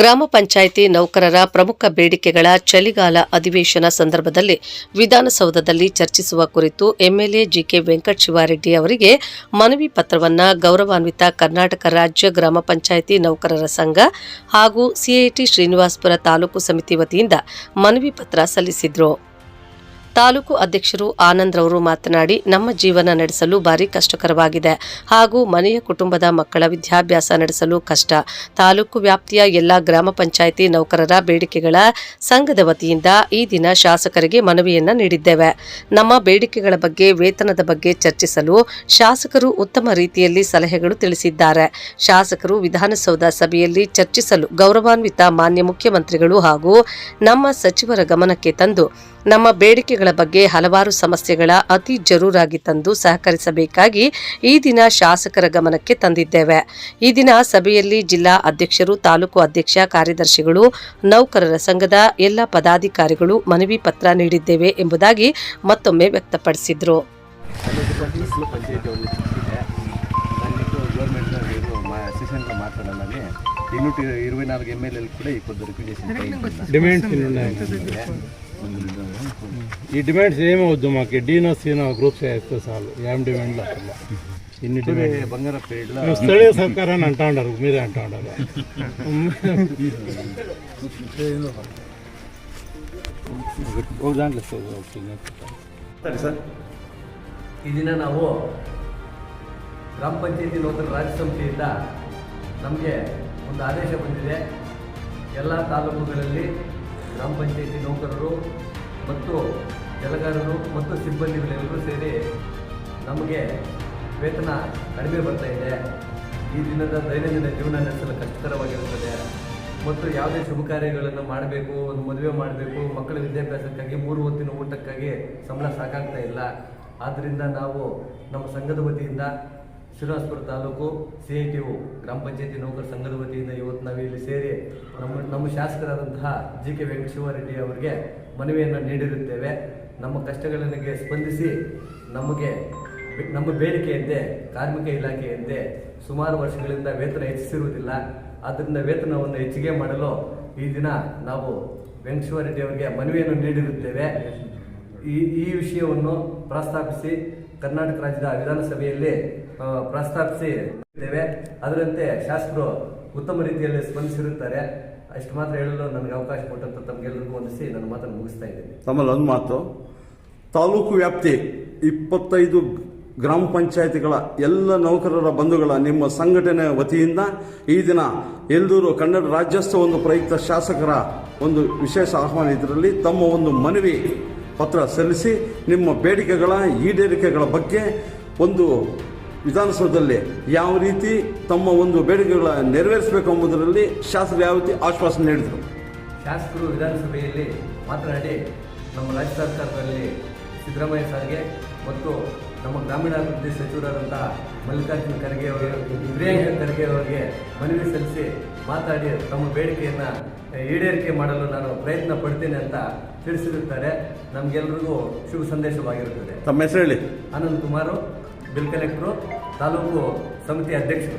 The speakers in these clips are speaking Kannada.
ಗ್ರಾಮ ಪಂಚಾಯಿತಿ ನೌಕರರ ಪ್ರಮುಖ ಬೇಡಿಕೆಗಳ ಚಳಿಗಾಲ ಅಧಿವೇಶನ ಸಂದರ್ಭದಲ್ಲಿ ವಿಧಾನಸೌಧದಲ್ಲಿ ಚರ್ಚಿಸುವ ಕುರಿತು ಎಂಎಲ್ಎ ಜಿಕೆ ವೆಂಕಟ ಶಿವಾರೆಡ್ಡಿ ಅವರಿಗೆ ಮನವಿ ಪತ್ರವನ್ನು ಗೌರವಾನ್ವಿತ ಕರ್ನಾಟಕ ರಾಜ್ಯ ಗ್ರಾಮ ಪಂಚಾಯಿತಿ ನೌಕರರ ಸಂಘ ಹಾಗೂ ಸಿಐಟಿ ಶ್ರೀನಿವಾಸಪುರ ತಾಲೂಕು ಸಮಿತಿ ವತಿಯಿಂದ ಮನವಿ ಪತ್ರ ಸಲ್ಲಿಸಿದ್ರು. ತಾಲೂಕು ಅಧ್ಯಕ್ಷರು ಆನಂದ್ ರವರು ಮಾತನಾಡಿ, ನಮ್ಮ ಜೀವನ ನಡೆಸಲು ಭಾರಿ ಕಷ್ಟಕರವಾಗಿದೆ. ಹಾಗೂ ಮನೆಯ ಕುಟುಂಬದ ಮಕ್ಕಳ ವಿದ್ಯಾಭ್ಯಾಸ ನಡೆಸಲು ಕಷ್ಟ. ತಾಲೂಕು ವ್ಯಾಪ್ತಿಯ ಎಲ್ಲ ಗ್ರಾಮ ಪಂಚಾಯಿತಿ ನೌಕರರ ಬೇಡಿಕೆಗಳ ಸಂಘದ ವತಿಯಿಂದ ಈ ದಿನ ಶಾಸಕರಿಗೆ ಮನವಿಯನ್ನ ನೀಡಿದ್ದೇವೆ. ನಮ್ಮ ಬೇಡಿಕೆಗಳ ಬಗ್ಗೆ, ವೇತನದ ಬಗ್ಗೆ ಚರ್ಚಿಸಲು ಶಾಸಕರು ಉತ್ತಮ ರೀತಿಯಲ್ಲಿ ಸಲಹೆಗಳು ತಿಳಿಸಿದ್ದಾರೆ. ಶಾಸಕರು ವಿಧಾನಸೌಧ ಸಭೆಯಲ್ಲಿ ಚರ್ಚಿಸಲು ಗೌರವಾನ್ವಿತ ಮಾನ್ಯ ಮುಖ್ಯಮಂತ್ರಿಗಳು ಹಾಗೂ ನಮ್ಮ ಸಚಿವರ ಗಮನಕ್ಕೆ ತಂದು ನಮ್ಮ ಬೇಡಿಕೆಗಳ ಬಗ್ಗೆ ಹಲವಾರು ಸಮಸ್ಯೆಗಳ ಅತಿ ಜರೂರಾಗಿ ತಂದು ಸಹಕರಿಸಬೇಕಾಗಿ ಈ ದಿನ ಶಾಸಕರ ಗಮನಕ್ಕೆ ತಂದಿದ್ದೇವೆ. ಈ ದಿನ ಸಭೆಯಲ್ಲಿ ಜಿಲ್ಲಾ ಅಧ್ಯಕ್ಷರು, ತಾಲೂಕು ಅಧ್ಯಕ್ಷ, ಕಾರ್ಯದರ್ಶಿಗಳು, ನೌಕರರ ಸಂಘದ ಎಲ್ಲ ಪದಾಧಿಕಾರಿಗಳು ಮನವಿ ಪತ್ರ ನೀಡಿದ್ದೇವೆ ಎಂಬುದಾಗಿ ಮತ್ತೊಮ್ಮೆ ವ್ಯಕ್ತಪಡಿಸಿದ್ರು. ಎಂ ಎಲ್ ಕೂಡ ಮಾ ಈ ಡಿಮ್ಯಾಂಡ್ सेम ಆಗೋದು marked DNC ನಾವು ಗ್ರೂಪ್ ಸೇಪ್ ಆಗ್ತೀ ಸಾಲು. IAM ಡಿಮ್ಯಾಂಡ್ ಅಲ್ಲಿ ಇನ್ನು ಡಿಮ್ಯಾಂಡ್ ಬಂಗಾರ ಸ್ಥಳೀಯ ಸಹಕಾರನ ಅಂಟಾಂಡರು ಮೀರೆ ಅಂಟಾಂಡರು. ಈ ಸರ್. ಈ ದಿನ ನಾವು ಗ್ರಾಮ ಪಂಚಾಯಿತಿ ನೋದ್ರ ರಾಜ್ಯ ಸಂಸತ್ತಿಯಿಂದ ನಮಗೆ ಒಂದು ಆದೇಶ ಬಂದಿದೆ. ಎಲ್ಲ ತಾಲೂಕುಗಳಲ್ಲಿ ಗ್ರಾಮ ಪಂಚಾಯಿತಿ ನೌಕರರು ಮತ್ತು ಕೆಲಗಾರರು ಮತ್ತು ಸಿಬ್ಬಂದಿಗಳೆಲ್ಲರೂ ಸೇರಿ ನಮಗೆ ವೇತನ ಕಡಿಮೆ ಬರ್ತಾ ಇದೆ. ಈ ದಿನದ ದೈನಂದಿನ ಜೀವನ ನಡೆಸಲು ಕಷ್ಟಕರವಾಗಿರುತ್ತದೆ. ಮತ್ತು ಯಾವುದೇ ಶುಭ ಕಾರ್ಯಗಳನ್ನು ಮಾಡಬೇಕು, ಒಂದು ಮದುವೆ ಮಾಡಬೇಕು, ಮಕ್ಕಳ ವಿದ್ಯಾಭ್ಯಾಸಕ್ಕಾಗಿ ಮೂರು ಹೊತ್ತಿನ ಊಟಕ್ಕಾಗಿ ಸಂಬಳ ಸಾಕಾಗ್ತಾ ಇಲ್ಲ. ಆದ್ದರಿಂದ ನಾವು ನಮ್ಮ ಸಂಘದ ವತಿಯಿಂದ Srinivaspur taluk C I T O ಗ್ರಾಮ ಪಂಚಾಯತಿ ನೌಕರ ಸಂಘದ ವತಿಯಿಂದ ಇವತ್ತು ನಾವು ಇಲ್ಲಿ ಸೇರಿ ನಮ್ಮ ನಮ್ಮ ಶಾಸಕರಾದಂತಹ ಜಿ ಕೆ ವೆಂಕಟೇಶ್ವರರೆಡ್ಡಿ ಅವರಿಗೆ ಮನವಿಯನ್ನು ನೀಡಿರುತ್ತೇವೆ. ನಮ್ಮ ಕಷ್ಟಗಳಿಗೆ ಸ್ಪಂದಿಸಿ ನಮಗೆ ನಮ್ಮ ಬೇಡಿಕೆಯಂತೆ, ಕಾರ್ಮಿಕ ಇಲಾಖೆಯಂತೆ ಸುಮಾರು ವರ್ಷಗಳಿಂದ ವೇತನ ಹೆಚ್ಚಿಸಿರುವುದಿಲ್ಲ. ಆದ್ದರಿಂದ ವೇತನವನ್ನು ಹೆಚ್ಚಿಗೆ ಮಾಡಲು ಈ ದಿನ ನಾವು ವೆಂಕಟೇಶ್ವರರೆಡ್ಡಿ ಅವರಿಗೆ ಮನವಿಯನ್ನು ನೀಡಿರುತ್ತೇವೆ. ಈ ಈ ವಿಷಯವನ್ನು ಪ್ರಸ್ತಾಪಿಸಿ ಕರ್ನಾಟಕ ರಾಜ್ಯದ ವಿಧಾನಸಭೆಯಲ್ಲಿ ಪ್ರಸ್ತಾಪಿಸಿ ಇದ್ದೇವೆ ಅದರಂತೆ ಶಾಸಕರು ಉತ್ತಮ ರೀತಿಯಲ್ಲಿ ಸ್ಪಂದಿಸಿರುತ್ತಾರೆ. ಅಷ್ಟು ಮಾತ್ರ ಹೇಳಲು ನನಗೆ ಅವಕಾಶ ಕೊಟ್ಟಂತ ತಮಗೆಲ್ಲರಿಗೂ ವಂದಿಸಿ ನನ್ನ ಮಾತನ್ನು ಮುಗಿಸ್ತಾ ಇದ್ದೇನೆ. ತಮ್ಮಲ್ಲಿ ಒಂದು ಮಾತು. ತಾಲೂಕು ವ್ಯಾಪ್ತಿ ಇಪ್ಪತ್ತೈದು ಗ್ರಾಮ ಪಂಚಾಯತಿಗಳ ಎಲ್ಲ ನೌಕರರ ಬಂಧುಗಳ ನಿಮ್ಮ ಸಂಘಟನೆ ವತಿಯಿಂದ ಈ ದಿನ ಎಲ್ದೂರು ಕನ್ನಡ ರಾಜ್ಯೋತ್ಸವ ಒಂದು ಪ್ರಯುಕ್ತ ಶಾಸಕರ ಒಂದು ವಿಶೇಷ ಆಹ್ವಾನ ಇದರಲ್ಲಿ ತಮ್ಮ ಒಂದು ಮನವಿ ಪತ್ರ ಸಲ್ಲಿಸಿ ನಿಮ್ಮ ಬೇಡಿಕೆಗಳ ಈಡೇರಿಕೆಗಳ ಬಗ್ಗೆ ಒಂದು ವಿಧಾನಸೌಧದಲ್ಲಿ ಯಾವ ರೀತಿ ತಮ್ಮ ಒಂದು ಬೇಡಿಕೆಗಳ ನೆರವೇರಿಸಬೇಕು ಎಂಬುದರಲ್ಲಿ ಶಾಸಕರು ಯಾವ ರೀತಿ ಆಶ್ವಾಸನೆ ನೀಡಿದರು? ಶಾಸಕರು ವಿಧಾನಸಭೆಯಲ್ಲಿ ಮಾತನಾಡಿ ನಮ್ಮ ರಾಜ್ಯ ಸರ್ಕಾರದಲ್ಲಿ ಸಿದ್ದರಾಮಯ್ಯ ಸರ್ಗೆ ಮತ್ತು ನಮ್ಮ ಗ್ರಾಮೀಣಾಭಿವೃದ್ಧಿ ಸಚಿವರಾದಂತಹ ಮಲ್ಲಿಕಾರ್ಜುನ ಖರ್ಗೆ ಅವರಿಗೆ ಪ್ರಿಯಾಂಕ ಖರ್ಗೆ ಅವರಿಗೆ ಮನವಿ ಸಲ್ಲಿಸಿ ಮಾತಾಡಿ ತಮ್ಮ ಬೇಡಿಕೆಯನ್ನು ಈಡೇರಿಕೆ ಮಾಡಲು ನಾನು ಪ್ರಯತ್ನ ಪಡ್ತೇನೆ ಅಂತ ತಿಳಿಸಿರುತ್ತಾರೆ. ನಮಗೆಲ್ಲರಿಗೂ ಶುಭ ಸಂದೇಶವಾಗಿರುತ್ತದೆ. ತಮ್ಮ ಹೆಸರು ಹೇಳಿ. ಅನಂತ್ ಕುಮಾರು ಬಿಲ್ ಕಲೆಕ್ಟರು ತಾಲೂಕು ಸಮಿತಿ ಅಧ್ಯಕ್ಷರು.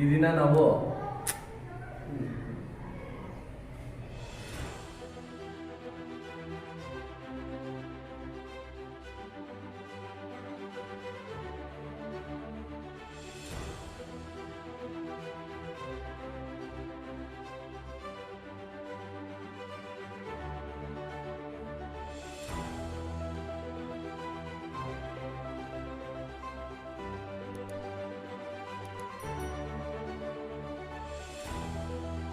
ಈ ದಿನ ನಾವು